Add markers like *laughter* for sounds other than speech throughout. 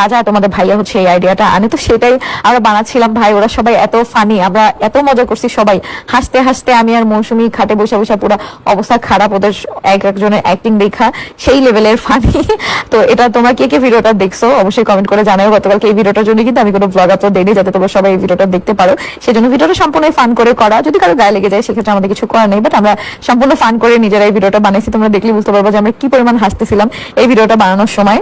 রাজা, তোমাদের ভাইয়া হচ্ছে এই আইডিয়াটা আনে তো সেটাই আমরা বানাচ্ছিলাম, ভাই, ওরা সবাই এত ফানি আমরা এত মজা করছি সবাই। হাসতে হাসতে আমি আর মৌসুমি খাটে বসে বসে পুরো অবস্থা খারাপ, ওদের এক একজনের অ্যাক্টিং দেখা, সেই লেভেলের ফানি *laughs* তো এটা তোমরা কে কে ভিডিওটা দেখছ, অবশ্যই কমেন্ট করে জানাও। গতকালকে এই ভিডিওটার জন্য কিন্তু আমি কোনো ব্লগ আপলোড দেইনি, যাতে তোমরা সবাই এই ভিডিওটা দেখতে পারো। সেজন্য ভিডিওটা সম্পূর্ণ ফান করে করা। যদি কারও গায়ে লেগে যায়, সেক্ষেত্রে আমাদের কিছু করার নেই বাট আমরা সম্পূর্ণ ফান করে নিজেরা এই ভিডিওটা বানাইছি। তোমরা দেখলে বুঝতে পারব যে আমরা কি পরিমাণ হাসতেছিলাম এই ভিডিওটা বানানোর সময়।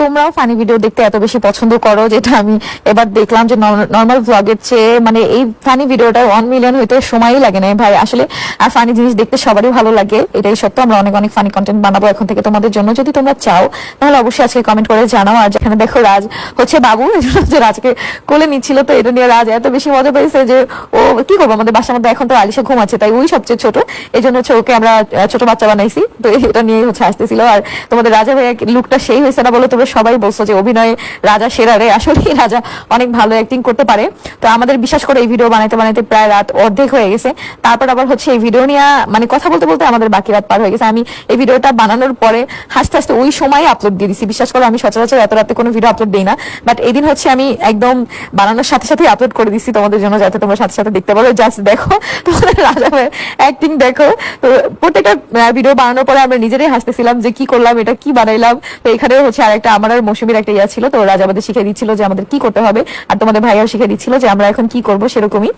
তোমরাও ফানি ভিডিও দেখতে এত বেশি পছন্দ করো, যেটা আমি এবার দেখলাম যে নর্মাল ভ্লগের চেয়ে মানে এই ফানি ভিডিওটা ওয়ান মিলিয়ন হইতে সময়ই লাগে না। ভাই, আসলে আর ফানি জিনিস দেখতে সবারই ভালো লাগে, এটাই সত্য। আমরা অনেক অনেক ফানি কন্টেন্ট বানাবো এখন থেকে তোমাদের জন্য। যদি তোমরা চাও, তাহলে অবশ্যই আজকে কমেন্ট করে জানাও। আর যেখানে দেখো রাজ হচ্ছে বাবু যে রাজকে কোলে নিচ্ছিল, তো এটা নিয়ে রাজ এত বেশি মজা পেয়েছে যে ও কি করব? আমাদের বাসার মধ্যে এখন তো আলিশা ঘুমাচ্ছে, তাই ওই সবচেয়ে ছোট। এই জন্য হচ্ছে ওকে আমরা ছোট বাচ্চা বানাইছি। তো এটা নিয়ে হচ্ছে আসতেছিল। আর তোমাদের রাজা ভাইয়া লুকটা সেই হয়েছে না বলে তোমরা সবাই বলছো যে অভিনয়ে রাজা সেরা রে আসলে রাজা অনেক ভালো অ্যাক্টিং করতে পারে। তো আমাদের বিশ্বাস করে এই ভিডিও বানাইতে বানাইতে প্রায় রাত অর্ধেক হয়ে গেছে। তারপর আবার হচ্ছে এই ভিডিও নিয়ে মানে কথা বলতে বলতে আমাদের বাকি রাত পার হয়ে গেছে। আমি এই ভিডিওটা বানানোর পরে হাসতে হাসতে ওই সময় আপলোড দিয়ে দিছি। বিশ্বাস করো, আমি সচরাচর এত রাতে কোনো ভিডিও আপলোড দিই না। বাট এই দিন হচ্ছে আমি একদম বানানোর সাথে সাথে আপলোড করে দিছি তোমাদের জন্য, যাতে তোমরা সাথে সাথে দেখতে পারো। জাস্ট দেখো, তোমাদের রাজা ভাইয়ের অ্যাক্টিং দেখো। তো প্রত্যেকটা ভিডিও বানানোর পরে আমরা নিজেরাই হাসতেছিলাম যে কি করলাম, এটা কি বানাইলাম। তো এখানে হচ্ছে আর একটা আমার আর মৌসুমীর একটা ইয়া ছিল, তো রাজা আমাদের শিখিয়ে দিচ্ছিল যে আমাদের কি করতে হবে, আর তোমাদের ভাইয়াও শিখিয়ে দিচ্ছিল যে আমরা এখন কি করব সেরকমই।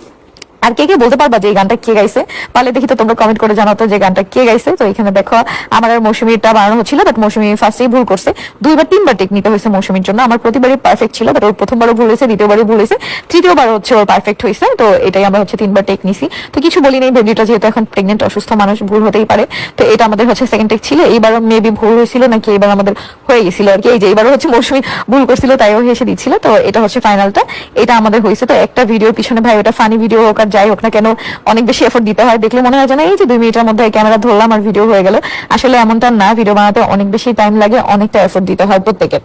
আর কে কে বলতে পারবা যে এই গানটা কে গাইছে? পারলে দেখি তো তোমরা কমেন্ট করে জানাও তো যে গানটা কে গাইছে। তো এখানে দেখো, আমার আর মৌসুমীটা বানানো হচ্ছিল বাট মৌসুমী ফার্স্টেই ভুল করছে। দুইবার, তিনবার টেক নিতে হয়েছে মৌসুমীর জন্য। আমার প্রতিবারই পারফেক্ট ছিল বাট ওর প্রথমবারও ভুল হয়েছে, দ্বিতীয়বারও ভুল হয়েছে। তৃতীয়বার হচ্ছে ওর পারফেক্ট হয়েছে। তো এটাই আমরা হচ্ছে তিনবার টেক নিছি তো কিছু বলি নেই বেবিটা যেহেতু এখন প্রেগনেন্ট অসুস্থ মানুষ, ভুল হতেই পারে। তো এটা আমাদের হচ্ছে সেকেন্ড টেক ছিল। এইবারও মেবি ভুল হয়েছিল, নাকি এবার আমাদের হয়ে গেছিল আর কি। এই যে এবারও হচ্ছে মৌসুমী ভুল করছিল, তাইও হেসে দিচ্ছিল। তো এটা হচ্ছে ফাইনালটা এটা আমাদের হয়েছে। তো একটা ভিডিওর পিছনে ভাই, ওটা ফানি ভিডিও হোক আর যাই হোক না কেন, অনেক বেশি এফোর্ট দিতে হয়। দেখলে মনে হয় যে না, এই যে দুই মিনিটের মধ্যে ক্যামেরা ধরলাম আর ভিডিও হয়ে গেল। আসলে এমনটা না ভিডিও বানাতে অনেক বেশি টাইম লাগে, অনেকটা এফোর্ট দিতে হয় প্রত্যেকের।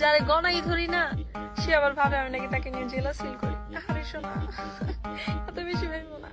যারা গনাই ধরি না, সে আবার ভাবে আমি নাকি তাকে নিয়ে জেলা সিল করি। আরে শোনা, এত বেশি ভেবো না।